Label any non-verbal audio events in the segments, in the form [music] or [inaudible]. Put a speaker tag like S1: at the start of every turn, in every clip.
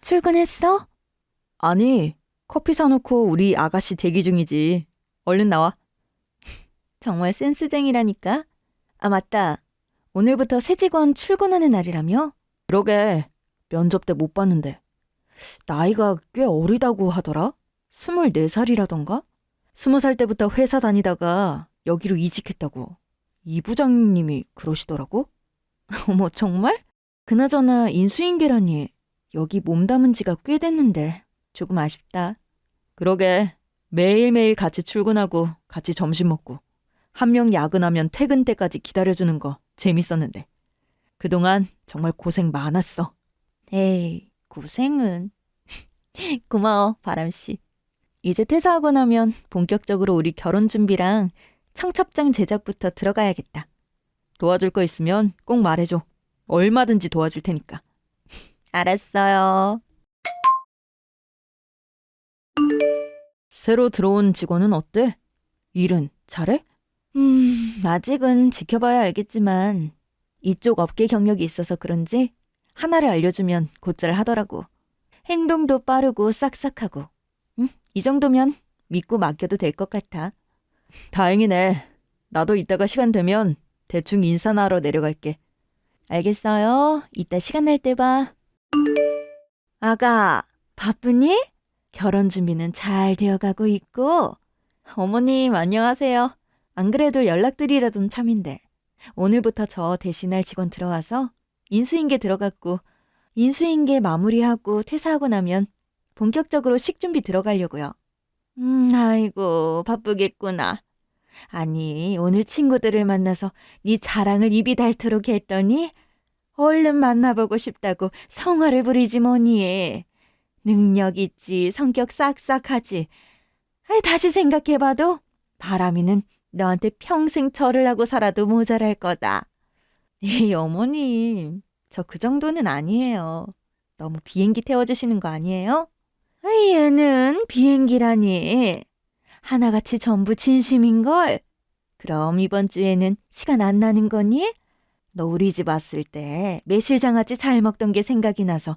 S1: 출근했어?
S2: 아니, 커피 사놓고 우리 아가씨 대기 중이지. 얼른 나와. [laughs]
S1: 정말 센스쟁이라니까. 아, 맞다. 오늘부터 새 직원 출근하는 날이라며?
S2: 그러게, 면접 때 못 봤는데. 나이가 꽤 어리다고 하더라? 24살이라던가? 20살 때부터 회사 다니다가 여기로 이직했다고. 이 부장님이 그러시더라고? [laughs]
S1: 어머, 정말? 그나저나 인수인계라니. 여기 몸 담은 지가 꽤 됐는데. 조금 아쉽다.
S2: 그러게, 매일매일 같이 출근하고 같이 점심 먹고. 한 명 야근하면 퇴근 때까지 기다려주는 거 재밌었는데. 그동안 정말 고생 많았어.
S1: 에이, 고생은. [laughs] 고마워, 바람씨. 이제 퇴사하고 나면 본격적으로 우리 결혼 준비랑 청첩장 제작부터 들어가야겠다.
S2: 도와줄 거 있으면 꼭 말해줘. 얼마든지 도와줄 테니까. [laughs]
S1: 알았어요.
S2: 새로 들어온 직원은 어때? 일은 잘해?
S1: 음, 아직은 지켜봐야 알겠지만 이쪽 업계 경력이 있어서 그런지 하나를 알려주면 곧잘 하더라고. 행동도 빠르고 싹싹하고. 음, 이 정도면 믿고 맡겨도 될 것 같아.
S2: 다행이네. 나도 이따가 시간 되면 대충 인사나 하러 내려갈게.
S1: 알겠어요. 이따 시간 날 때 봐. 아가, 바쁘니? 결혼 준비는 잘 되어가고 있고. 어머님, 안녕하세요. 안 그래도 연락드리려던 참인데. 오늘부터 저 대신할 직원 들어와서 인수인계 들어갔고, 인수인계 마무리하고 퇴사하고 나면 본격적으로 식 준비 들어가려고요. 음, 아이고, 바쁘겠구나. 아니, 오늘 친구들을 만나서 네 자랑을 입이 닳도록 했더니 얼른 만나보고 싶다고 성화를 부리지 뭐니. 능력 있지, 성격 싹싹하지. 아이, 다시 생각해봐도 바람이는 너한테 평생 절을 하고 살아도 모자랄 거다. 에이, 어머님, 저 그 정도는 아니에요. 너무 비행기 태워주시는 거 아니에요? 아이, 얘는 비행기라니. 하나같이 전부 진심인걸. 그럼 이번 주에는 시간 안 나는 거니? 너 우리 집 왔을 때 매실장아찌 잘 먹던 게 생각이 나서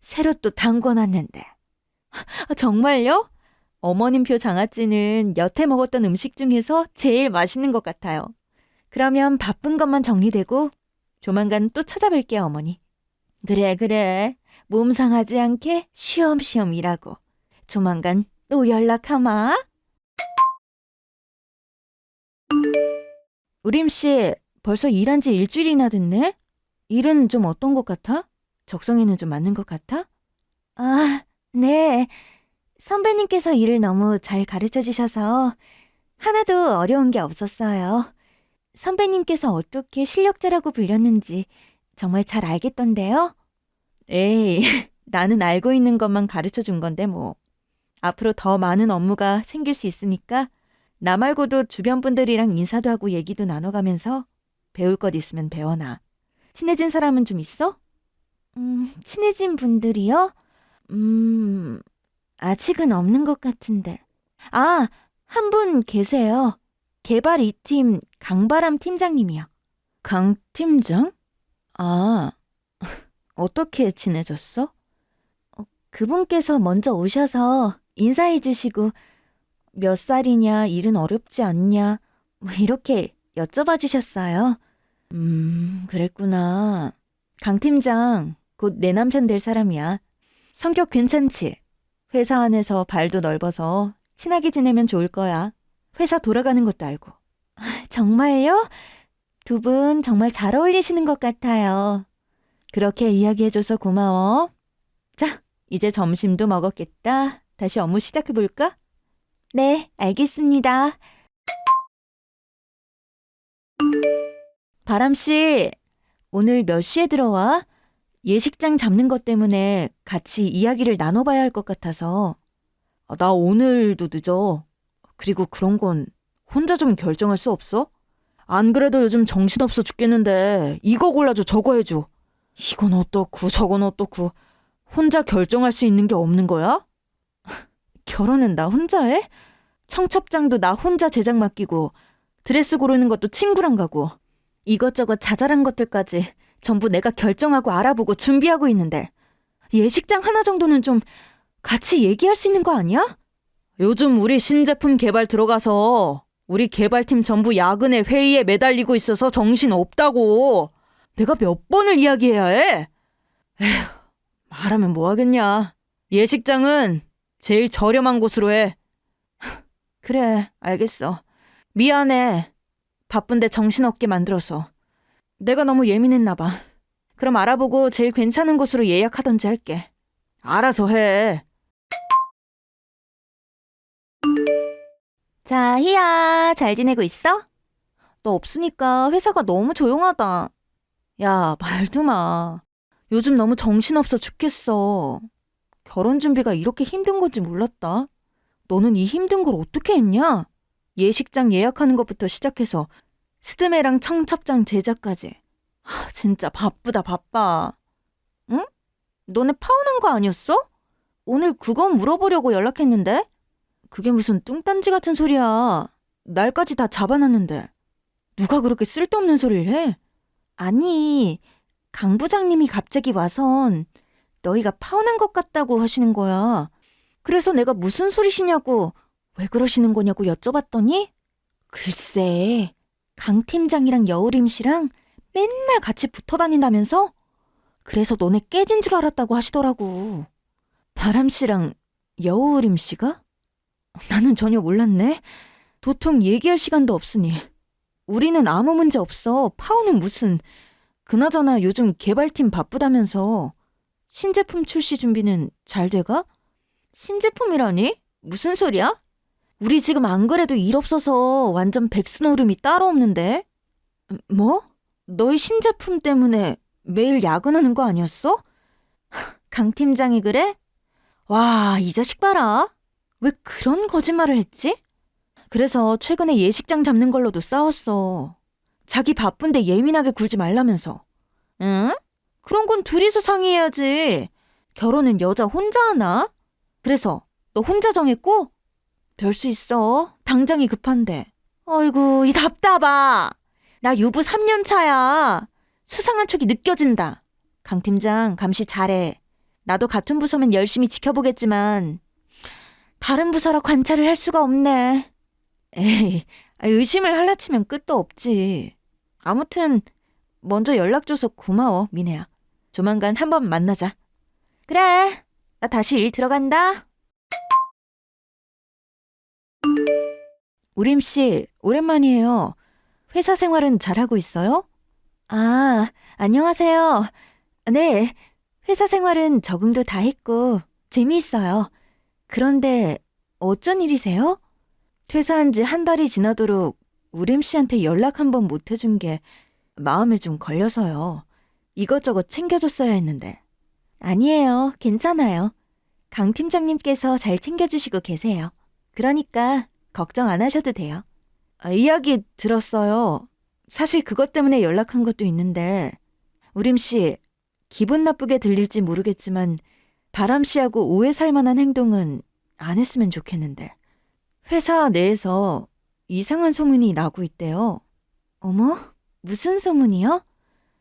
S1: 새로 또 담궈놨는데. 아, 정말요? 어머님표 장아찌는 여태 먹었던 음식 중에서 제일 맛있는 것 같아요. 그러면 바쁜 것만 정리되고 조만간 또 찾아뵐게요, 어머니. 그래, 그래. 몸 상하지 않게 쉬엄쉬엄 일하고. 조만간 또 연락하마. 우림 씨, 벌써 일한 지 일주일이나 됐네? 일은 좀 어떤 것 같아? 적성에는 좀 맞는 것 같아? 아, 네. 선배님께서 일을 너무 잘 가르쳐 주셔서 하나도 어려운 게 없었어요. 선배님께서 어떻게 실력자라고 불렸는지 정말 잘 알겠던데요? 에이, [laughs] 나는 알고 있는 것만 가르쳐 준 건데 뭐. 앞으로 더 많은 업무가 생길 수 있으니까 나 말고도 주변 분들이랑 인사도 하고 얘기도 나눠가면서 배울 것 있으면 배워놔. 친해진 사람은 좀 있어? 음, 친해진 분들이요? 음, 아직은 없는 것 같은데. 아, 한 분 계세요. 개발 2팀 강바람 팀장님이요. 강 팀장? 아, [laughs] 어떻게 친해졌어? 어, 그분께서 먼저 오셔서 인사해 주시고 몇 살이냐, 일은 어렵지 않냐, 뭐 이렇게 여쭤봐 주셨어요. 음, 그랬구나. 강 팀장, 곧 내 남편 될 사람이야. 성격 괜찮지? 회사 안에서 발도 넓어서 친하게 지내면 좋을 거야. 회사 돌아가는 것도 알고. 아, 정말요? 두 분 정말 잘 어울리시는 것 같아요. 그렇게 이야기해줘서 고마워. 자, 이제 점심도 먹었겠다. 다시 업무 시작해볼까? 네, 알겠습니다. 바람씨, 오늘 몇 시에 들어와? 예식장 잡는 것 때문에 같이 이야기를 나눠봐야 할 것 같아서.
S2: 아, 나 오늘도 늦어. 그리고 그런 건 혼자 좀 결정할 수 없어? 안 그래도 요즘 정신없어 죽겠는데 이거 골라줘 저거 해줘. 이건 어떻고 저건 어떻고 혼자 결정할 수 있는 게 없는 거야? [laughs]
S1: 결혼은 나 혼자 해? 청첩장도 나 혼자 제작 맡기고 드레스 고르는 것도 친구랑 가고 이것저것 자잘한 것들까지
S2: 전부 내가 결정하고 알아보고 준비하고 있는데 예식장 하나 정도는 좀 같이 얘기할 수 있는 거 아니야? 요즘 우리 신제품 개발 들어가서 우리 개발팀 전부 야근에 회의에 매달리고 있어서 정신 없다고. 내가 몇 번을 이야기해야 해? 에휴, 말하면 뭐 하겠냐. 예식장은 제일 저렴한 곳으로 해. 그래, 알겠어. 미안해. 바쁜데 정신없게 만들어서. 내가 너무 예민했나 봐. 그럼 알아보고 제일 괜찮은 곳으로 예약하던지 할게. 알아서 해.
S1: 자, 희야, 잘 지내고 있어? 너 없으니까 회사가 너무 조용하다.
S2: 야, 말도 마. 요즘 너무 정신없어 죽겠어. 결혼 준비가 이렇게 힘든 건지 몰랐다. 너는 이 힘든 걸 어떻게 했냐? 예식장 예약하는 것부터 시작해서 스드메랑 청첩장 제작까지. 하, 진짜 바쁘다, 바빠. 응? 너네 파혼한 거 아니었어? 오늘 그거 물어보려고 연락했는데? 그게 무슨 뚱딴지 같은 소리야. 날까지 다 잡아놨는데. 누가 그렇게 쓸데없는 소리를 해? 아니, 강 부장님이 갑자기 와선 너희가 파혼한 것 같다고 하시는 거야. 그래서 내가 무슨 소리시냐고, 왜 그러시는 거냐고 여쭤봤더니, 글쎄, 강 팀장이랑 여우림 씨랑 맨날 같이 붙어 다닌다면서? 그래서 너네 깨진 줄 알았다고 하시더라고. 바람 씨랑 여우림 씨가? 나는 전혀 몰랐네. 도통 얘기할 시간도 없으니. 우리는 아무 문제 없어. 파오는 무슨. 그나저나 요즘 개발팀 바쁘다면서. 신제품 출시 준비는 잘 돼가? 신제품이라니? 무슨 소리야? 우리 지금 안 그래도 일 없어서 완전 백수노름이 따로 없는데? 음, 뭐? 너희 신제품 때문에 매일 야근하는 거 아니었어? [laughs] 강 팀장이 그래? 와, 이 자식 봐라. 왜 그런 거짓말을 했지? 그래서 최근에 예식장 잡는 걸로도 싸웠어. 자기 바쁜데 예민하게 굴지 말라면서. 응? 그런 건 둘이서 상의해야지. 결혼은 여자 혼자 하나? 그래서 너 혼자 정했고? 별 수 있어. 당장이 급한데. 어이구, 이 답답아. 나 유부 3년 차야. 수상한 촉이 느껴진다. 강 팀장, 감시 잘해. 나도 같은 부서면 열심히 지켜보겠지만, 다른 부서라 관찰을 할 수가 없네. 에이, 의심을 할라치면 끝도 없지. 아무튼 먼저 연락줘서 고마워, 미네야. 조만간 한번 만나자. 그래, 나 다시 일 들어간다. 우림 씨, 오랜만이에요. 회사 생활은 잘하고 있어요? 아, 안녕하세요. 네, 회사 생활은 적응도 다 했고 재미있어요. 그런데 어쩐 일이세요? 퇴사한 지 한 달이 지나도록 우림 씨한테 연락 한 번 못 해준 게 마음에 좀 걸려서요. 이것저것 챙겨줬어야 했는데. 아니에요. 괜찮아요. 강 팀장님께서 잘 챙겨주시고 계세요. 그러니까 걱정 안 하셔도 돼요. 아, 이야기 들었어요. 사실 그것 때문에 연락한 것도 있는데, 우림 씨, 기분 나쁘게 들릴지 모르겠지만, 바람 씨하고 오해 살 만한 행동은 안 했으면 좋겠는데. 회사 내에서 이상한 소문이 나고 있대요. 어머, 무슨 소문이요?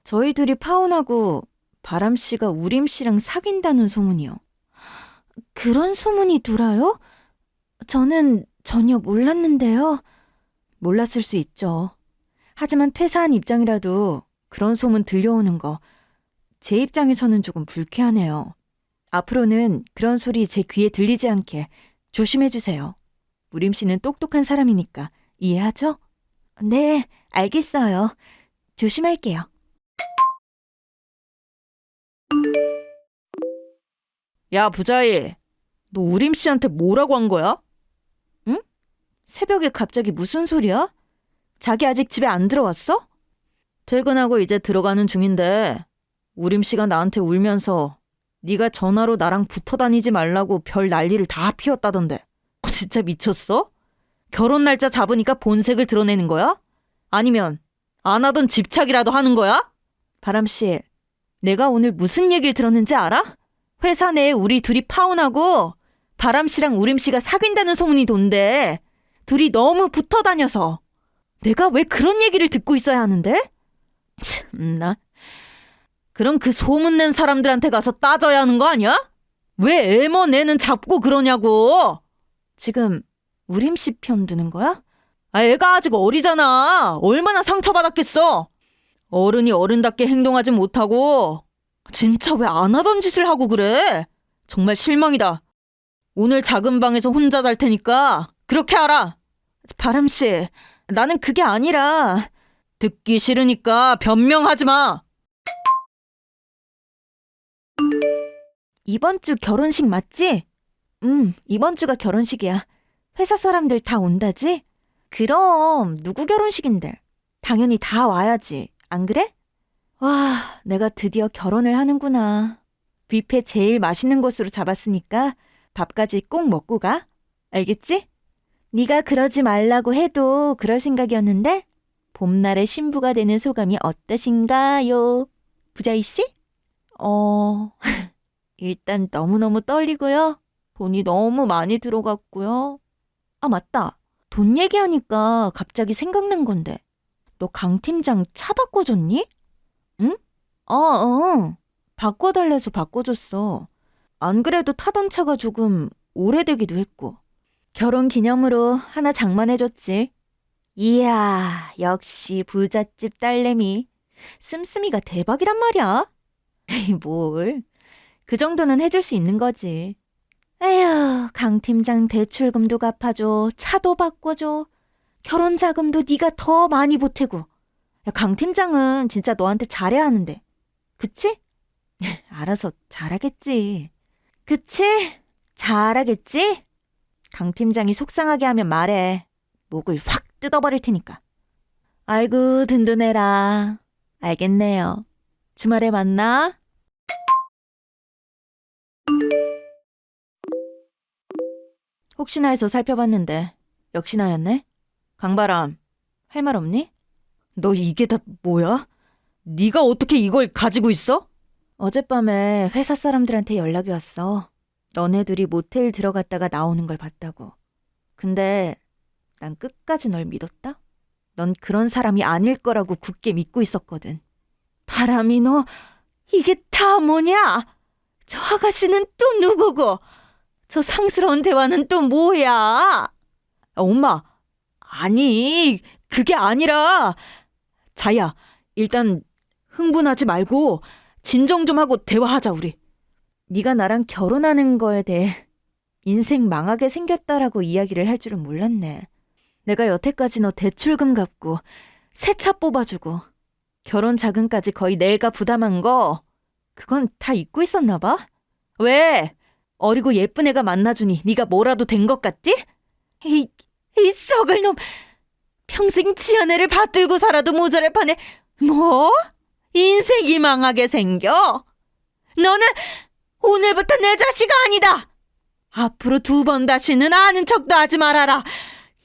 S2: 저희 둘이 파혼하고 바람 씨가 우림 씨랑 사귄다는 소문이요. 그런 소문이 돌아요? 저는 전혀 몰랐는데요. 몰랐을 수 있죠. 하지만 퇴사한 입장이라도 그런 소문 들려오는 거 제 입장에서는 조금 불쾌하네요. 앞으로는 그런 소리 제 귀에 들리지 않게 조심해 주세요. 우림 씨는 똑똑한 사람이니까 이해하죠? 네, 알겠어요. 조심할게요. 야, 부자이. 너 우림 씨한테 뭐라고 한 거야? 응? 새벽에 갑자기 무슨 소리야? 자기 아직 집에 안 들어왔어? 퇴근하고 이제 들어가는 중인데 우림 씨가 나한테 울면서 네가 전화로 나랑 붙어 다니지 말라고 별 난리를 다 피웠다던데. 어, 진짜 미쳤어? 결혼 날짜 잡으니까 본색을 드러내는 거야? 아니면 안 하던 집착이라도 하는 거야? 바람 씨, 내가 오늘 무슨 얘기를 들었는지 알아? 회사 내에 우리 둘이 파혼하고 바람 씨랑 우림 씨가 사귄다는 소문이 돈대. 둘이 너무 붙어 다녀서. 내가 왜 그런 얘기를 듣고 있어야 하는데? 참나. 그럼 그 소문낸 사람들한테 가서 따져야 하는 거 아니야? 왜 애머 내는 잡고 그러냐고.
S1: 지금 우림 씨 편 드는 거야?
S2: 아, 애가 아직 어리잖아. 얼마나 상처받았겠어. 어른이 어른답게 행동하지 못하고 진짜 왜 안 하던 짓을 하고 그래? 정말 실망이다. 오늘 작은 방에서 혼자 잘 테니까 그렇게 알아. 바람 씨, 나는 그게 아니라 듣기 싫으니까 변명하지 마.
S1: 이번 주 결혼식 맞지? 응, 이번 주가 결혼식이야. 회사 사람들 다 온다지? 그럼 누구 결혼식인데? 당연히 다 와야지. 안 그래? 와, 내가 드디어 결혼을 하는구나. 뷔페 제일 맛있는 곳으로 잡았으니까 밥까지 꼭 먹고 가. 알겠지? 네가 그러지 말라고 해도 그럴 생각이었는데 봄날의 신부가 되는 소감이 어떠신가요? 부자이 씨? 어, [laughs] 일단 너무너무 떨리고요. 돈이 너무 많이 들어갔고요. 아, 맞다. 돈 얘기하니까 갑자기 생각난 건데. 너 강 팀장 차 바꿔줬니? 응? 어, 어. 바꿔달래서 바꿔줬어. 안 그래도 타던 차가 조금 오래되기도 했고. 결혼 기념으로 하나 장만해줬지. 이야, 역시 부잣집 딸내미. 씀씀이가 대박이란 말이야. 에이, 뭘. 그 정도는 해줄 수 있는 거지. 에휴, 강 팀장 대출금도 갚아줘, 차도 바꿔줘, 결혼 자금도 네가 더 많이 보태고. 야, 강 팀장은 진짜 너한테 잘해야 하는데. 그치? [laughs] 알아서 잘하겠지. 그치? 잘하겠지? 강 팀장이 속상하게 하면 말해. 목을 확 뜯어버릴 테니까. 아이고, 든든해라. 알겠네요. 주말에 만나. 혹시나 해서 살펴봤는데 역시 나였네. 강바람, 할 말 없니?
S2: 너 이게 다 뭐야? 네가 어떻게 이걸 가지고 있어?
S1: 어젯밤에 회사 사람들한테 연락이 왔어. 너네들이 모텔 들어갔다가 나오는 걸 봤다고. 근데 난 끝까지 널 믿었다. 넌 그런 사람이 아닐 거라고 굳게 믿고 있었거든. 바람이 너 이게 다 뭐냐? 저 아가씨는 또 누구고? 저 상스러운 대화는 또 뭐야?
S2: 아, 엄마, 아니, 그게 아니라. 자야, 일단 흥분하지 말고 진정 좀 하고 대화하자, 우리.
S1: 네가 나랑 결혼하는 거에 대해 인생 망하게 생겼다라고 이야기를 할 줄은 몰랐네. 내가 여태까지 너 대출금 갚고 새 차 뽑아주고 결혼 자금까지 거의 내가 부담한 거 그건 다 잊고 있었나 봐. 왜? 어리고 예쁜 애가 만나주니 네가 뭐라도 된 것 같지? 이, 이 썩을 놈! 평생 지한 애를 받들고 살아도 모자랄 판에 뭐? 인생이 망하게 생겨? 너는 오늘부터 내 자식 아니다. 앞으로 두 번 다시는 아는 척도 하지 말아라.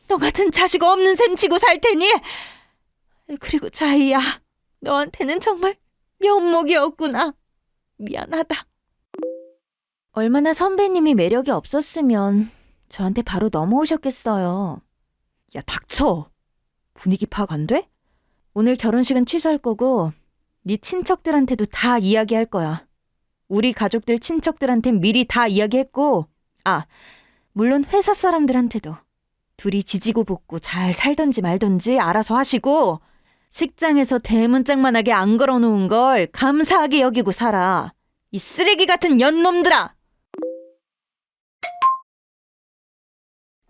S1: 너 같은 자식 없는 셈 치고 살 테니. 그리고 자이야, 너한테는 정말 면목이 없구나. 미안하다. 얼마나 선배님이 매력이 없었으면 저한테 바로 넘어오셨겠어요.
S2: 야, 닥쳐. 분위기 파악 안 돼?
S1: 오늘 결혼식은 취소할 거고 네 친척들한테도 다 이야기할 거야. 우리 가족들 친척들한텐 미리 다 이야기했고 아 물론 회사 사람들한테도 둘이 지지고 볶고 잘 살던지 말던지 알아서 하시고 식장에서 대문짝만하게 안 걸어놓은 걸 감사하게 여기고 살아. 이 쓰레기 같은 연놈들아!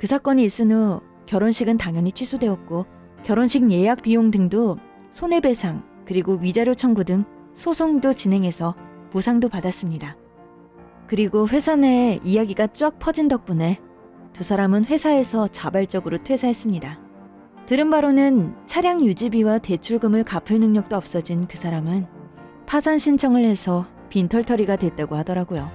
S1: 그 사건이 있은 후 결혼식은 당연히 취소되었고 결혼식 예약 비용 등도 손해배상 그리고 위자료 청구 등 소송도 진행해서 보상도 받았습니다. 그리고 회사 내 이야기가 쫙 퍼진 덕분에 두 사람은 회사에서 자발적으로 퇴사했습니다. 들은 바로는 차량 유지비와 대출금을 갚을 능력도 없어진 그 사람은 파산 신청을 해서 빈털터리가 됐다고 하더라고요.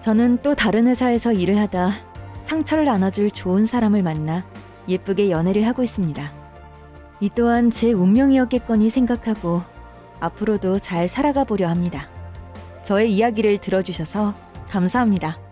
S1: 저는 또 다른 회사에서 일을 하다 상처를 안아줄 좋은 사람을 만나 예쁘게 연애를 하고 있습니다. 이 또한 제 운명이었겠거니 생각하고 앞으로도 잘 살아가 보려 합니다. 저의 이야기를 들어주셔서 감사합니다.